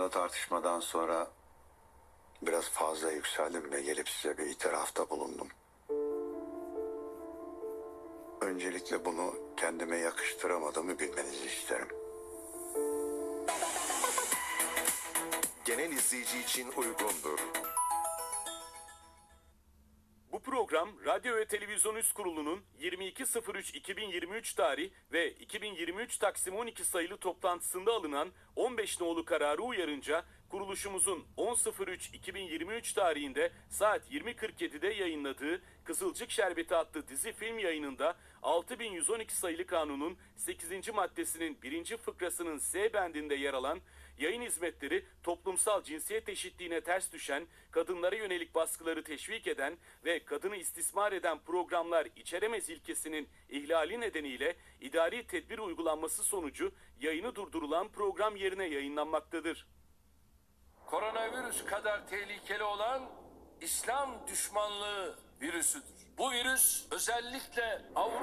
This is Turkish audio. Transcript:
O tartışmadan sonra biraz fazla yükseldim ve gelip size bir itirafta bulundum. Öncelikle bunu kendime yakıştıramadığımı bilmenizi isterim. Genel izleyici için uygundur. Program Radyo ve Televizyon Üst Kurulu'nun 22.03.2023 tarih ve 2023 Taksim 12 sayılı toplantısında alınan 15 nolu kararı uyarınca kuruluşumuzun 10.03.2023 tarihinde saat 20.47'de yayınladığı Kızılcık Şerbeti adlı dizi film yayınında 6112 sayılı kanunun 8. maddesinin 1. fıkrasının S bendinde yer alan yayın hizmetleri toplumsal cinsiyet eşitliğine ters düşen, kadınlara yönelik baskıları teşvik eden ve kadını istismar eden programlar içeremez ilkesinin ihlali nedeniyle idari tedbir uygulanması sonucu yayını durdurulan program yerine yayınlanmaktadır. koronavirüs kadar tehlikeli olan İslam düşmanlığı virüsüdür. Bu virüs özellikle Avrupa